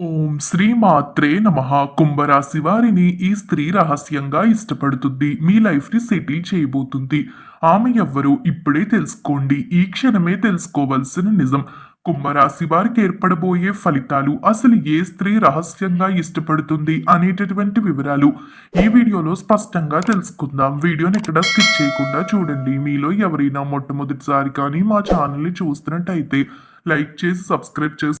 ఓం శ్రీ మాత్రే నమ. కుంభరాశి వారిని ఈ స్త్రీ రహస్యంగా ఇష్టపడుతుంది. మీ లైఫ్ని సెటిల్ చేయబోతుంది. ఆమె ఎవ్వరు ఇప్పుడే తెలుసుకోండి. ఈ క్షణమే తెలుసుకోవలసిన నిజం. కుంభరాశి వారికి ఏర్పడబోయే ఫలితాలు అసలు ఏ స్త్రీ రహస్యంగా ఇష్టపడుతుంది అనేటటువంటి వివరాలు ఈ వీడియోలో స్పష్టంగా తెలుసుకుందాం. వీడియోని ఎక్కడ స్కిప్ చేయకుండా చూడండి. మీలో ఎవరైనా మొట్టమొదటిసారి కానీ మా ఛానల్ని చూస్తున్నట్టయితే లైక్ చేసి సబ్స్క్రైబ్ చేసి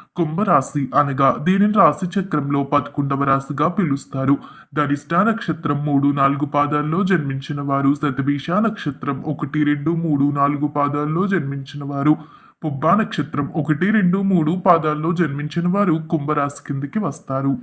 కుంభరాశి అనగా దీనిని రాశి చక్రంలో పదకొండవ రాశిగా పిలుస్తారు. ధనిష్ట నక్షత్రం మూడు నాలుగు పాదాల్లో జన్మించిన వారు శతభీష నక్షత్రం ఒకటి రెండు మూడు నాలుగు పాదాల్లో జన్మించిన వారు పుబ్బా నక్షత్రం ఒకటి రెండు మూడు పాదాల్లో జన్మించిన వారు కుంభరాశి కిందికి వస్తారు.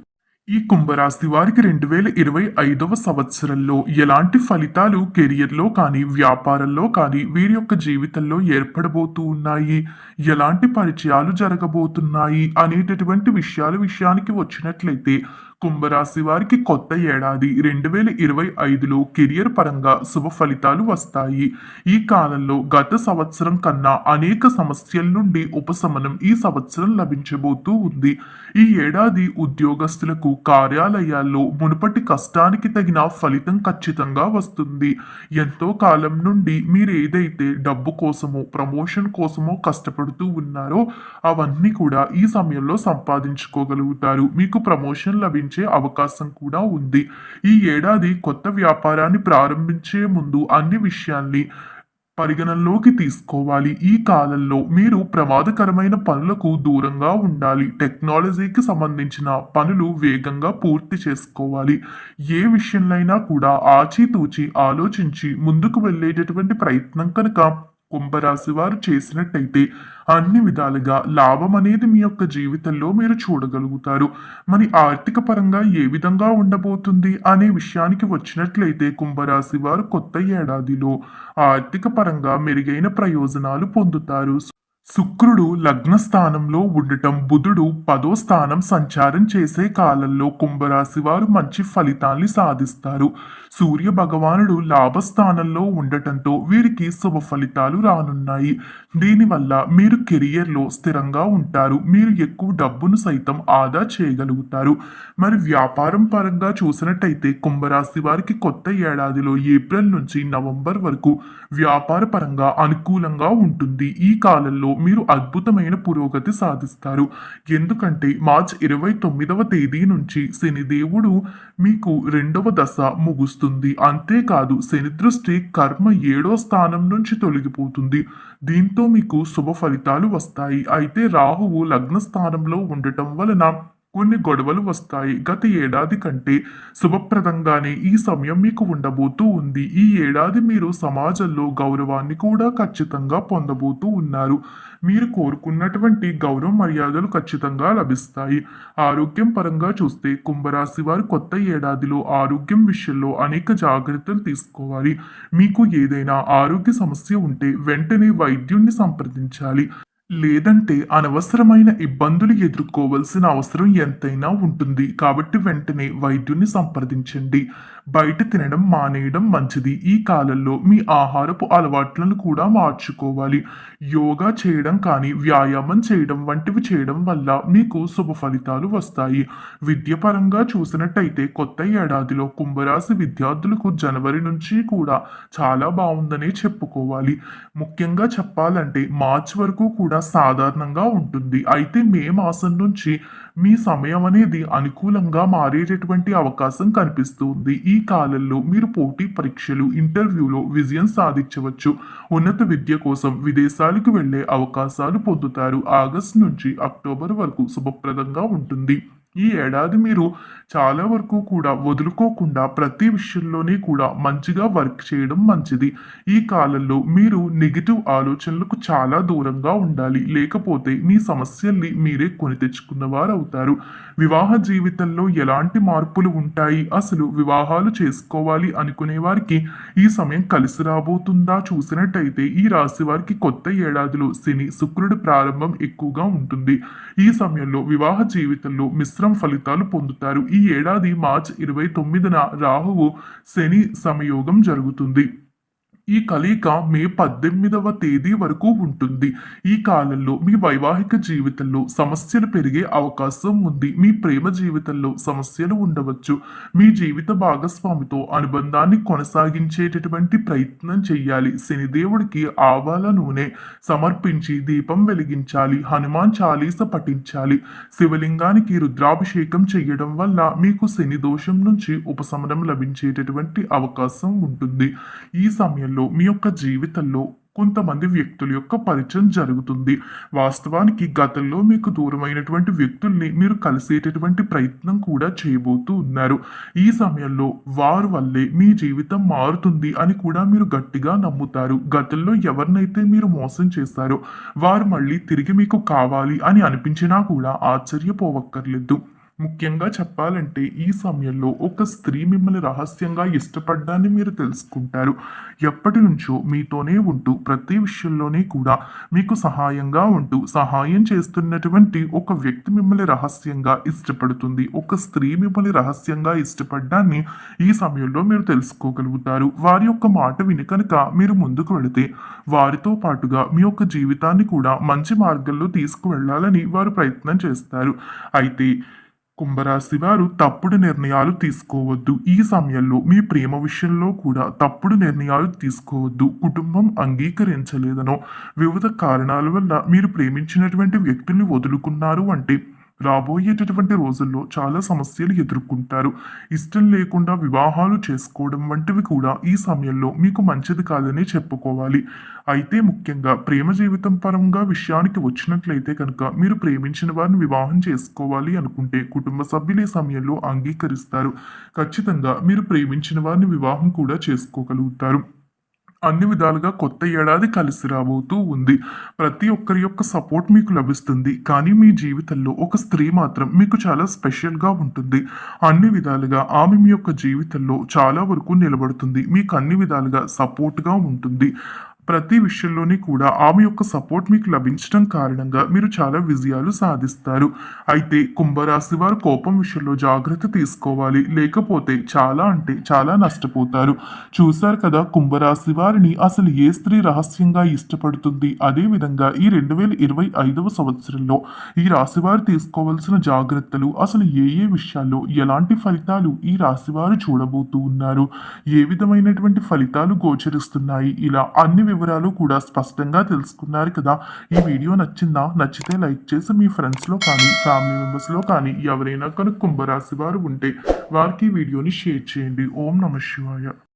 ఈ కుంభరాశి వారికి రెండు వేల ఇరవై ఐదవ సంవత్సరంలో ఎలాంటి ఫలితాలు కెరియర్లో కానీ వ్యాపారంలో కానీ వీరి యొక్క జీవితంలో ఏర్పడబోతూ ఉన్నాయి? ఎలాంటి పరిచయాలు జరగబోతున్నాయి? అనేటటువంటి విషయాల విషయానికి వచ్చినట్లయితే కుంభరాశి వారికి కొత్త ఏడాది రెండు వేల ఇరవై ఐదులో కెరియర్ పరంగా శుభ ఫలితాలు వస్తాయి. ఈ కాలంలో గత సంవత్సరం కన్నా అనేక సమస్యల నుండి ఉపశమనం ఈ సంవత్సరం లభించబోతూ ఉంది. ఈ ఏడాది ఉద్యోగస్తులకు కార్యాలయాల్లో మునుపటి కష్టానికి తగిన ఫలితం ఖచ్చితంగా వస్తుంది. ఎంతో కాలం నుండి మీరు ఏదైతే డబ్బు కోసమో ప్రమోషన్ కోసమో కష్టపడుతూ ఉన్నారో అవన్నీ కూడా ఈ సమయంలో సంపాదించుకోగలుగుతారు. మీకు ప్రమోషన్ లభించే అవకాశం కూడా ఉంది. ఈ ఏడాది కొత్త వ్యాపారాన్ని ప్రారంభించే ముందు అన్ని విషయాల్ని పరిగణనలోకి తీసుకోవాలి. ఈ కాలంలో మీరు ప్రమాదకరమైన పనులకు దూరంగా ఉండాలి. టెక్నాలజీకి సంబంధించిన పనులు వేగంగా పూర్తి చేసుకోవాలి. ఏ విషయంలో కూడా ఆచితూచి ఆలోచించి ముందుకు వెళ్ళేటటువంటి ప్రయత్నం కనుక కుంభరాశి వారు చేసినట్టయితే అన్ని విధాలుగా లాభం అనేది మీ యొక్క జీవితంలో మీరు చూడగలుగుతారు. మరి ఆర్థిక పరంగా ఏ విధంగా ఉండబోతుంది అనే విషయానికి వచ్చినట్లయితే కుంభరాశి వారు కొత్త ఏడాదిలో ఆర్థిక పరంగా మెరుగైన ప్రయోజనాలు పొందుతారు. శుక్రుడు లగ్న స్థానంలో ఉండటం బుధుడు పదో స్థానం సంచారం చేసే కాలంలో కుంభరాశి వారు మంచి ఫలితాల్ని సాధిస్తారు. సూర్య భగవానుడు లాభస్థానంలో ఉండటంతో వీరికి శుభ ఫలితాలు రానున్నాయి. దీనివల్ల మీరు కెరియర్లో స్థిరంగా ఉంటారు. మీరు ఎక్కువ డబ్బును సైతం ఆదా చేయగలుగుతారు. మరి వ్యాపారం పరంగా చూసినట్టయితే కుంభరాశి వారికి కొత్త ఏడాదిలో ఏప్రిల్ నుంచి నవంబర్ వరకు వ్యాపార పరంగా అనుకూలంగా ఉంటుంది. ఈ కాలంలో మీరు అద్భుతమైన పురోగతి సాధిస్తారు. ఎందుకంటే మార్చ్ ఇరవై తొమ్మిదవ తేదీ నుంచి శనిదేవుడు మీకు రెండవ దశ ముగుస్తుంది. అంతేకాదు శని దృష్టి కర్మ ఏడో స్థానం నుంచి తొలగిపోతుంది. దీంతో మీకు శుభ ఫలితాలు వస్తాయి. అయితే రాహువు లగ్న స్థానంలో ఉండటం వలన కొన్ని గొడవలు వస్తాయి. గత ఏడాది కంటే శుభప్రదంగానే ఈ సమయం మీకు ఉండబోతూ ఉంది. ఈ ఏడాది మీరు సమాజంలో గౌరవాన్ని కూడా ఖచ్చితంగా పొందబోతూ ఉన్నారు. మీరు కోరుకున్నటువంటి గౌరవ మర్యాదలు ఖచ్చితంగా లభిస్తాయి. ఆరోగ్యం పరంగా చూస్తే కుంభరాశి వారు కొత్త ఏడాదిలో ఆరోగ్యం విషయంలో అనేక జాగ్రత్తలు తీసుకోవాలి. మీకు ఏదైనా ఆరోగ్య సమస్య ఉంటే వెంటనే వైద్యుణ్ణి సంప్రదించాలి. లేదంటే అనవసరమైన ఇబ్బందులు ఎదుర్కోవాల్సిన అవసరం ఎంతైనా ఉంటుంది. కాబట్టి వెంటనే వైద్యుని సంప్రదించండి. బయట తినడం మానేయడం మంచిది. ఈ కాలంలో మీ ఆహారపు అలవాట్లను కూడా మార్చుకోవాలి. యోగా చేయడం కానీ వ్యాయామం చేయడం వంటివి చేయడం వల్ల మీకు శుభ ఫలితాలు వస్తాయి. విద్యపరంగా చూసినట్టయితే కొత్త ఏడాదిలో కుంభరాశి విద్యార్థులకు జనవరి నుంచి కూడా చాలా బాగుందనే చెప్పుకోవాలి. ముఖ్యంగా చెప్పాలంటే మార్చ్ వరకు కూడా సాధారణంగా ఉంటుంది. అయితే మే మాసం నుంచి మీ సమయం అనేది అనుకూలంగా మారేటటువంటి అవకాశం కనిపిస్తుంది. ఈ కాలంలో మీరు పోటీ పరీక్షలు ఇంటర్వ్యూలో విజయం సాధించవచ్చు. ఉన్నత విద్య కోసం విదేశాలకు వెళ్ళే అవకాశాలు పొందుతారు. ఆగస్టు నుంచి అక్టోబర్ వరకు శుభప్రదంగా ఉంటుంది. ఈ ఏడాది మీరు చాలా వరకు కూడా వదులుకోకుండా ప్రతి విషయంలోనే కూడా మంచిగా వర్క్ చేయడం మంచిది. ఈ కాలంలో మీరు నెగిటివ్ ఆలోచనలకు చాలా దూరంగా ఉండాలి. లేకపోతే మీ సమస్యల్ని మీరే కొని తెచ్చుకున్న వారు అవుతారు వివాహ జీవితంలో ఎలాంటి మార్పులు ఉంటాయి? అసలు వివాహాలు చేసుకోవాలి అనుకునే వారికి ఈ సమయం కలిసి రాబోతుందా? చూసినట్టయితే ఈ రాశి వారికి కొత్త ఏడాదిలో శని శుక్రుడి ప్రారంభం ఎక్కువగా ఉంటుంది. ఈ సమయంలో వివాహ జీవితంలో మిశ్రమ ఫలితాలు పొందుతారు. ఈ ఏడాది మార్చి ఇరవై తొమ్మిదిన రాహువు శని సమయోగం జరుగుతుంది. ఈ కలయిక మే పద్దెనిమిదవ తేదీ వరకు ఉంటుంది. ఈ కాలంలో మీ వైవాహిక జీవితంలో సమస్యలు పెరిగే అవకాశం ఉంది. మీ ప్రేమ జీవితంలో సమస్యలు ఉండవచ్చు. మీ జీవిత భాగస్వామితో అనుబంధాన్ని కొనసాగించేటటువంటి ప్రయత్నం చేయాలి. శనిదేవుడికి ఆవాల నూనె సమర్పించి దీపం వెలిగించాలి. హనుమాన్ చాలీస పఠించాలి. శివలింగానికి రుద్రాభిషేకం చేయడం వల్ల మీకు శని దోషం నుంచి ఉపశమనం లభించేటటువంటి అవకాశం ఉంటుంది. ఈ సమయంలో మీ యొక్క జీవితంలో కొంతమంది వ్యక్తుల యొక్క పరిచయం జరుగుతుంది. వాస్తవానికి గతంలో మీకు దూరమైనటువంటి వ్యక్తుల్ని మీరు కలిసేటటువంటి ప్రయత్నం కూడా చేయబోతూ ఉన్నారు. ఈ సమయంలో వారి వల్లే మీ జీవితం మారుతుంది అని కూడా మీరు గట్టిగా నమ్ముతారు. గతంలో ఎవరినైతే మీరు మోసం చేశారో వారు మళ్ళీ తిరిగి మీకు కావాలి అని అనిపించినా కూడా ఆశ్చర్యపోవక్కర్లేదు. ముఖ్యంగా చెప్పాలంటే ఈ సమయంలో ఒక స్త్రీ మిమ్మల్ని రహస్యంగా ఇష్టపడ్డాన్ని మీరు తెలుసుకుంటారు. ఎప్పటి నుంచో మీతోనే ఉంటూ ప్రతి విషయంలోనే కూడా మీకు సహాయంగా ఉంటూ సహాయం చేస్తున్నటువంటి ఒక వ్యక్తి మిమ్మల్ని రహస్యంగా ఇష్టపడుతుంది. ఒక స్త్రీ మిమ్మల్ని రహస్యంగా ఇష్టపడ్డాన్ని ఈ సమయంలో మీరు తెలుసుకోగలుగుతారు. వారి యొక్క మాట విని కనుక మీరు ముందుకు వెళితే వారితో పాటుగా మీ యొక్క జీవితాన్ని కూడా మంచి మార్గంలో తీసుకువెళ్ళాలని వారు ప్రయత్నం చేస్తారు. అయితే కుంభరాశి వారు తప్పుడు నిర్ణయాలు తీసుకోవద్దు. ఈ సమయంలో మీ ప్రేమ విషయంలో కూడా తప్పుడు నిర్ణయాలు తీసుకోవద్దు. కుటుంబం అంగీకరించలేదనో వివిధ కారణాల వల్ల మీరు ప్రేమించినటువంటి వ్యక్తుల్ని వదులుకున్నారు అంటే రాబోయేటటువంటి రోజుల్లో చాలా సమస్యలు ఎదుర్కొంటారు. ఇష్టం లేకుండా వివాహాలు చేసుకోవడం వంటివి కూడా ఈ సమయంలో మీకు మంచిది కాదని చెప్పుకోవాలి. అయితే ముఖ్యంగా ప్రేమ జీవితం పరంగా విషయానికి వచ్చినట్లయితే కనుక మీరు ప్రేమించిన వారిని వివాహం చేసుకోవాలి అనుకుంటే కుటుంబ సభ్యులు ఈ సమయంలో అంగీకరిస్తారు. ఖచ్చితంగా మీరు ప్రేమించిన వారిని వివాహం కూడా చేసుకోగలుగుతారు. అన్ని విధాలుగా కొత్త ఏడాది కలిసి రాబోతూ ఉంది. ప్రతి ఒక్కరి యొక్క సపోర్ట్ మీకు లభిస్తుంది. కానీ మీ జీవితంలో ఒక స్త్రీ మాత్రం మీకు చాలా స్పెషల్గా ఉంటుంది. అన్ని విధాలుగా ఆమె మీ యొక్క జీవితంలో చాలా వరకు నిలబడుతుంది. మీకు అన్ని విధాలుగా సపోర్ట్గా ఉంటుంది. ప్రతి విషయంలోని కూడా ఆమె యొక్క సపోర్ట్ మీకు లభించడం కారణంగా మీరు చాలా విజయాలు సాధిస్తారు. అయితే కుంభరాశి వారు కోపం విషయంలో జాగ్రత్త తీసుకోవాలి. లేకపోతే చాలా అంటే చాలా నష్టపోతారు. చూశారు కదా కుంభరాశి వారిని అసలు ఏ స్త్రీ రహస్యంగా ఇష్టపడుతుంది? అదేవిధంగా ఈ రెండు వేల ఇరవై ఐదవ సంవత్సరంలో ఈ రాశి వారు తీసుకోవాల్సిన జాగ్రత్తలు అసలు ఏ ఏ విషయాల్లో ఎలాంటి ఫలితాలు ఈ రాశి వారు చూడబోతూ ఉన్నారు? ఏ విధమైనటువంటి ఫలితాలు గోచరిస్తున్నాయి? ఇలా అన్ని వివరాలు కూడా స్పష్టంగా తెలుసుకున్నారు కదా. ఈ వీడియో నచ్చిందా? నచ్చితే లైక్ చేసి మీ ఫ్రెండ్స్లో కానీ ఫ్యామిలీ మెంబర్స్లో కానీ ఎవరైనా కనుక కుంభరాశి వారు ఉంటే వారికి ఈ వీడియోని షేర్ చేయండి. ఓం నమ శివాయ.